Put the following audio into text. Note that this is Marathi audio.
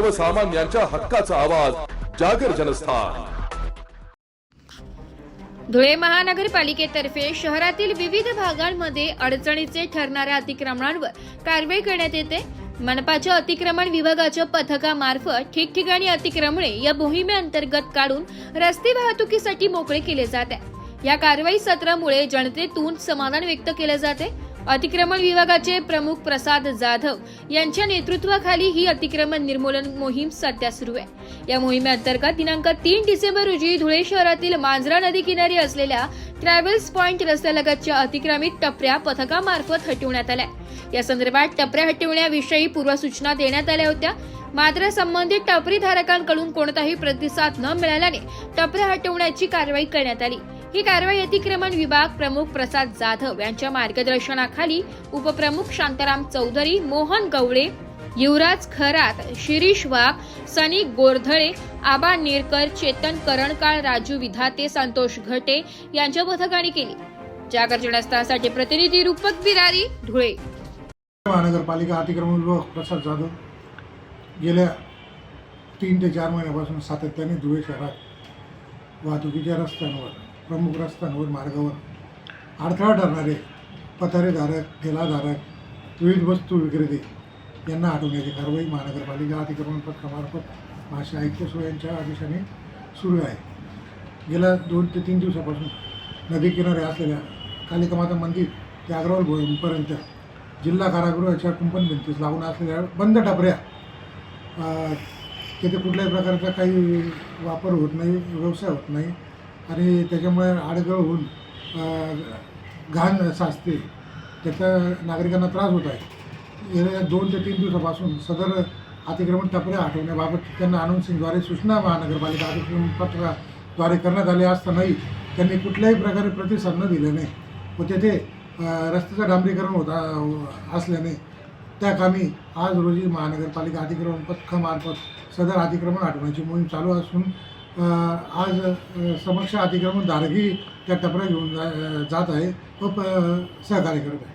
सर्वसामान्यांच्या हक्काचा आवाज जागर जनस्थान. धुळे महानगरपालिकेतर्फे शहरातील विविध भागांमध्ये अडचणीचे ठरणाऱ्या अतिक्रमणांवर कारवाई करण्यात येते. मनपाच्या अतिक्रमण विभागाच्या पथकामार्फत ठिकठिकाणी अतिक्रमणे या मोहिमेअंतर्गत काढून रस्ते वाहतुकीसाठी मोकळे केले जात आहे. या कारवाई सत्रामुळे जनतेतून समाधान व्यक्त केले जाते. अतिक्रमण विभागाचे प्रमुख प्रसाद जाधव यांच्या नेतृत्वाखाली ही अतिक्रमण निर्मूलन मोहीम सध्या सुरू आहे. या मोहिमेअंतर्गत दिनांक तीन डिसेंबर रोजी धुळे शहरातील मांजरा नदी किनारी असलेल्या ट्रॅव्हल्स पॉइंट रस्त्यालगतच्या अतिक्रमित टपऱ्या पथकामार्फत हटवण्यात आल्या. या संदर्भात टपऱ्या हटवण्याविषयी पूर्वसूचना देण्यात आल्या होत्या. मात्र संबंधित टपरी धारकांकडून कोणताही प्रतिसाद न मिळाल्याने टपऱ्या हटवण्याची कारवाई करण्यात आली. ही कारवाई अतिक्रमण विभाग प्रमुख प्रसाद जाधव यांच्या मार्गदर्शनाखाली उपप्रमुख शांताराम चौधरी मोहन गवळे युवराज खरात शिरीष वाघ सनी गोरधळे आबा नेरकर चेतन करणकाळ राजू विधाते संतोष घटे यांच्या पथकाने केली. जागर प्रतिनिधी रूपक बिरारी धुळे. महानगरपालिका अतिक्रमण विभाग प्रसाद जाधव गेल्या तीन ते चार महिन्यापासून सातत्याने धुळे शहरात वाहतुकीच्या रस्त्यांवर प्रमुख रस्त्यांवर मार्गावर अडथळा ठरणारे पथारेधारक ठेलाधारक विविध वस्तू विक्रेते यांना हटवण्याची कारवाई महानगरपालिका अतिक्रमण पथकामार्फत भाषा आयुक्त यांच्या आदेशाने सुरू आहे. गेल्या दोन ते तीन दिवसापासून नदी किनारे असलेल्या कालिकामाता मंदिर ते अग्रवाल भवनपर्यंत जिल्हा कारागृहाच्या कुंपण भिंतीस लागून असलेल्या बंद टपऱ्या तिथे कुठल्याही प्रकारचा काही वापर होत नाही व्यवसाय होत नाही. आणि त्याच्यामुळे आडगळ होऊन घाण साचते. त्याचा नागरिकांना त्रास होत आहे. गेल्या दोन ते तीन दिवसापासून सदर अतिक्रमण टपऱ्या हटवण्याबाबत त्यांना अनाऊन्सिंगद्वारे सूचना महानगरपालिका अतिक्रमण पत्राद्वारे करण्यात आले असतानाही त्यांनी कुठल्याही प्रकारे प्रतिसाद न नाही व तेथे रस्त्याचं डांबरीकरण होत असल्याने त्या कामी आज रोजी महानगरपालिका अतिक्रमण पथकामार्फत सदर अतिक्रमण हटवण्याची मोहीम चालू असून आज समक्ष अतिक्रमण धारकही त्या टपऱ्या घेऊन जा जात आहे. व सहकार्य करत आहे.